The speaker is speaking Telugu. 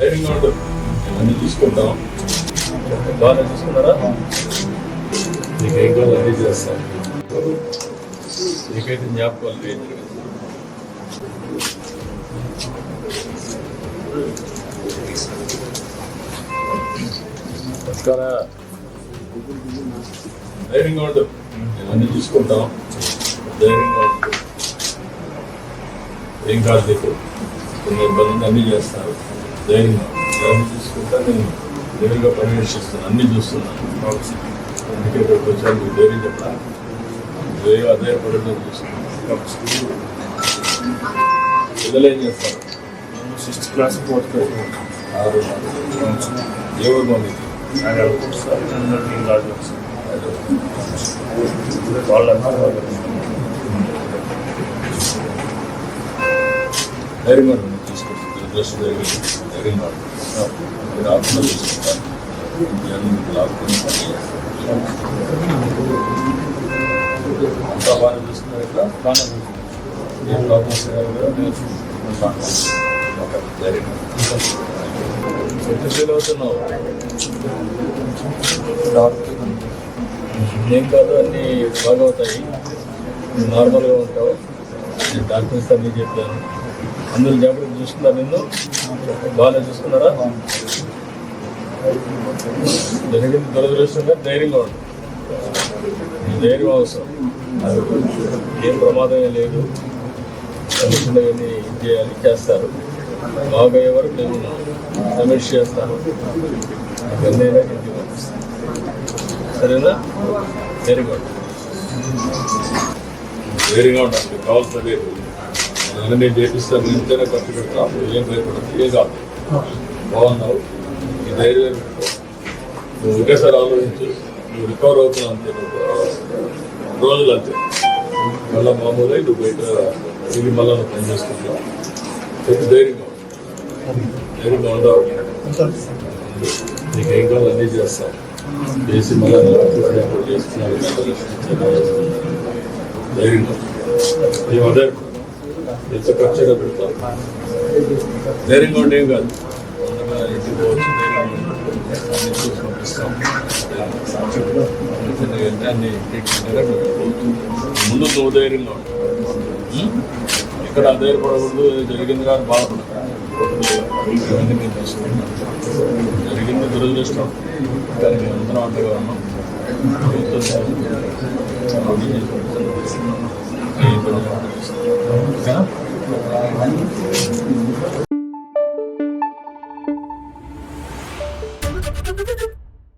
ధైర్యంగా ఉండు అన్ని చూసుకుంటాం బాగా చూసుకున్నారా నీకు ఏం కావాలి అన్నీ చేస్తాం నీకైతే జ్ఞాపకాలు లేదు నమస్కారం ధైర్యంగా ఉండు అన్ని చూసుకుంటాం ధైర్యంగా ఉండు ఏం కాదు నీకు కొన్ని ఇబ్బందులు అన్నీ చేస్తారు ధైర్యంగా అన్ని చూసుకుంటా నేను ధైర్యంగా పర్యవేక్షిస్తాను అన్ని చూస్తున్నాను. అందుకే ఇక్కడికి వచ్చాను మీకు ధైర్యం చెప్పాలి. ధైర్యం అధైర్యపడడం చూస్తున్నాను. పిల్లలు ఏం చేస్తారు? సిక్స్త్ క్లాస్ ఫోర్త్ క్లాస్ ఆరు ఏ ఊరు బాగుంది ఆయన సార్ మీరు ఆత్మ చూసుకుంటారు లాక్కుని పని ఇక్కడ బాగా ఏం ఫీల్ అవుతున్నావు? ఏం కాదు అన్నీ బాగా అవుతాయి. నార్మల్గా ఉంటావు. నేను డాక్టర్స్ అన్నీ చెప్పాను. అందరూ జాగ్రత్త చూస్తున్నారు నిన్ను? బాగానే చూస్తున్నారా? జరిగింది దురదృష్టంగా ధైర్యంగా ఉండు. ధైర్యం అవసరం. ఏం ప్రమాదమే లేదు. అనుకున్నవన్నీ చేయాలి? చేస్తారు. బాగయ్యే వరకు నేను సమీక్ష చేస్తాను. ఇవన్నీ ఇంటికి పంపిస్తాను సరేనా? ధైర్యంగా ఉండు. ధైర్యంగా ఉండాలి కావాల్సిన లేదు నేను చేపిస్తాను నేను ఎంతైనా ఖర్చు పెడతాను ఏం భయపడదు ఏం కాదు. బాగున్నావు నీ ధైర్యం నువ్వు ఒకేసారి ఆలోచించు నువ్వు రికవర్ అవుతున్నావు అంతే నువ్వు రోజులు అంతే. మళ్ళీ మామూలుగా నువ్వు బయట తిరిగి మళ్ళీ నువ్వు పని చేసుకుంటావు ప్రతి ధైర్యంగా ధైర్యంగా ఉండవు నీకు ఏం కావాలి అన్నీ చేస్తావు చేసి మళ్ళీ చేస్తున్నావు. ధైర్యంగా ఉండు. అదే ఎంత ఖర్చుగా పెడతాం ధైర్యంగా ఉండే ఏం కాదు ఇంటికి పోవచ్చు అన్ని చూసి పంపిస్తాం అన్ని ముందు నువ్వు ధైర్యంగా ఉండు. Hmm? ఇక్కడ అధైర్యపడకూడదు జరిగింది కానీ బాధపడదు నేను జరిగింది దురదృష్టం. కానీ మేము అందరం అంతగా ఉన్నాం ప్రభుత్వం これを読んでください。これを読んでください。